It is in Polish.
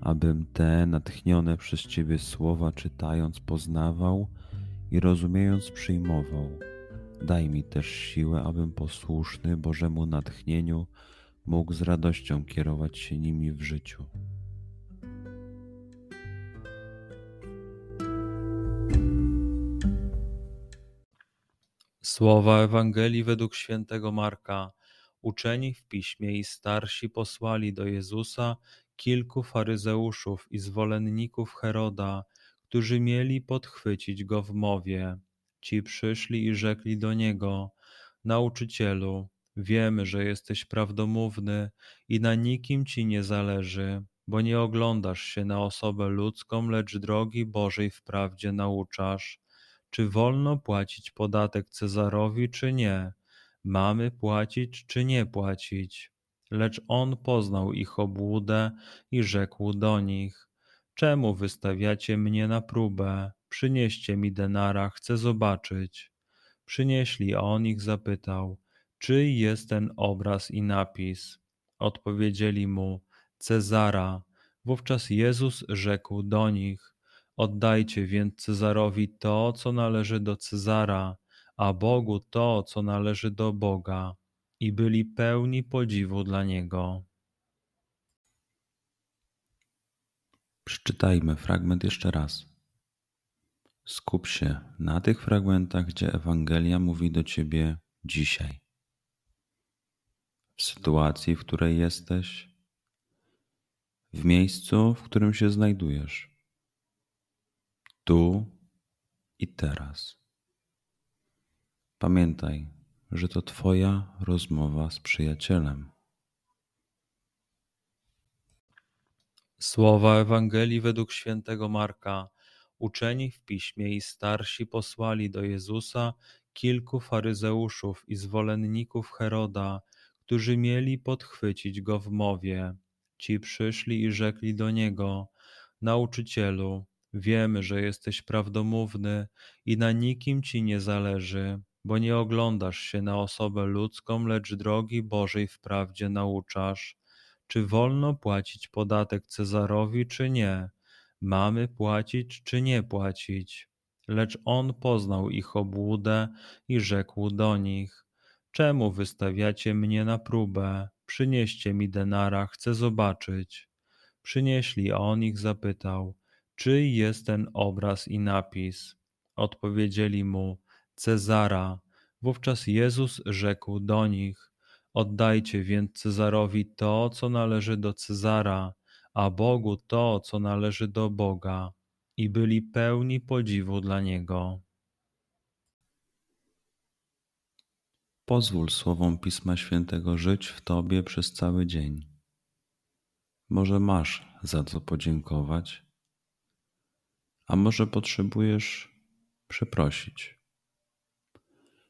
abym te natchnione przez Ciebie słowa czytając poznawał i rozumiejąc przyjmował. Daj mi też siłę, abym posłuszny Bożemu natchnieniu mógł z radością kierować się nimi w życiu. Słowa Ewangelii według świętego Marka. Uczeni w piśmie i starsi posłali do Jezusa kilku faryzeuszów i zwolenników Heroda, którzy mieli podchwycić go w mowie. Ci przyszli i rzekli do niego: Nauczycielu, wiemy, że jesteś prawdomówny i na nikim ci nie zależy, bo nie oglądasz się na osobę ludzką, lecz drogi Bożej wprawdzie nauczasz. Czy wolno płacić podatek Cezarowi, czy nie? Mamy płacić, czy nie płacić? Lecz on poznał ich obłudę i rzekł do nich: Czemu wystawiacie mnie na próbę? Przynieście mi denara, chcę zobaczyć. Przynieśli, a on ich zapytał: Czyj jest ten obraz i napis? Odpowiedzieli mu: Cezara. Wówczas Jezus rzekł do nich: Oddajcie więc Cezarowi to, co należy do Cezara, a Bogu to, co należy do Boga i byli pełni podziwu dla Niego. Przeczytajmy fragment jeszcze raz. Skup się na tych fragmentach, gdzie Ewangelia mówi do Ciebie dzisiaj. W sytuacji, w której jesteś, w miejscu, w którym się znajdujesz, tu i teraz. Pamiętaj, że to Twoja rozmowa z przyjacielem. Słowa Ewangelii według świętego Marka. Uczeni w piśmie i starsi posłali do Jezusa kilku faryzeuszów i zwolenników Heroda, którzy mieli podchwycić go w mowie. Ci przyszli i rzekli do niego: Nauczycielu, wiemy, że jesteś prawdomówny i na nikim ci nie zależy bo nie oglądasz się na osobę ludzką, lecz drogi Bożej wprawdzie nauczasz. Czy wolno płacić podatek Cezarowi, czy nie? Mamy płacić, czy nie płacić? Lecz on poznał ich obłudę i rzekł do nich: Czemu wystawiacie mnie na próbę? Przynieście mi denara, chcę zobaczyć. Przynieśli, a on ich zapytał: Czyj jest ten obraz i napis? Odpowiedzieli mu: Cezara. Wówczas Jezus rzekł do nich: Oddajcie więc Cezarowi to, co należy do Cezara, a Bogu to, co należy do Boga. I byli pełni podziwu dla Niego. Pozwól słowom Pisma Świętego żyć w Tobie przez cały dzień. Może masz za co podziękować, a może potrzebujesz przeprosić.